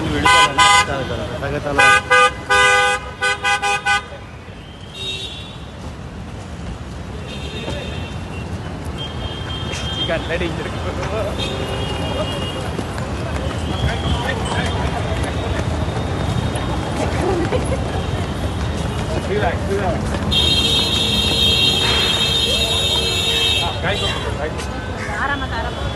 आणि व्हिडिओ चालू आहे ना चालेल चालेल सगळं चालू आहे आरामात आरामात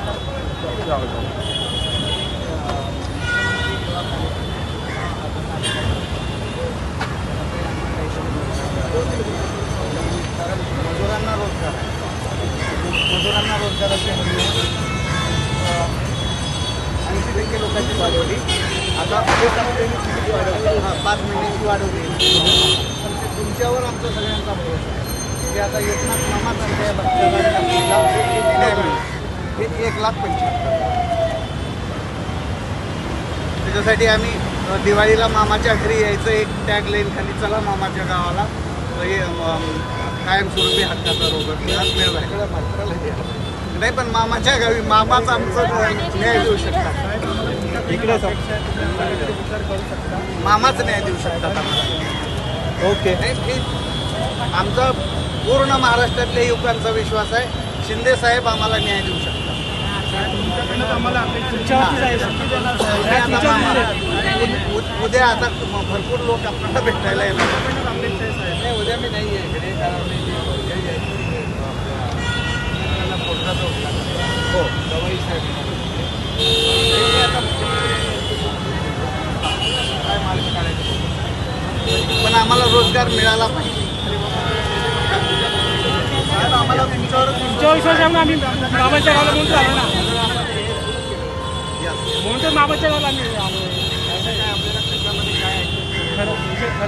मजुरांना रोजगार मजुरांना रोजगाराची हमी ऐंशी टक्के लोकांची वाढवली. आता एक किती वाढवली? हां पाच महिन्यांची वाढवली पण ते तुमच्यावर आमचा सगळ्यांचा भरोसा आहे. की आता एकनाथ मामाच आमच्या या भक्तांना न्याय मिळेल हे एक लाख पंच्याहत्तर त्याच्यासाठी आम्ही दिवाळीला मामाच्या घरी यायचं एक टॅग लाईन खाली चला मामाच्या गावाला. हे कायमस्वरूपी हक्काचा रोग नाही पण मामाच्या गावी मामाच आमचं न्याय देऊ शकतात इकडे मामाच न्याय देऊ शकतात ओके. नाही, आमचा पूर्ण महाराष्ट्रातल्या युवकांचा विश्वास आहे. शिंदे साहेब आम्हाला न्याय देऊ शकतात. उद्या आता भरपूर लोक आपल्याला भेटायला येणार नाही उद्या मी नाही आहे इकडे कारण मी हे आहे, आपल्याला पोटाचा उपचार आहे. हो दवाई साहेब हे आता काय मार्ग काढायचं पण आम्हाला रोजगार मिळाला पाहिजे. आम्हाला तुमच्यावर आम्ही मामाच्या गावाला म्हणून आलो ना. म्हणून तर मामाच्या गावाला आम्ही.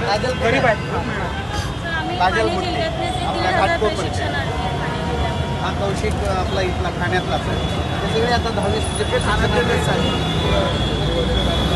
आलो गरीब आहे काजल मुंडे. आपल्या घाटकोपर. हा कौशिक आपला इथला ठाण्यातलाच आहे. ते सगळे आता दहावी जे काही शासनातलेच आहे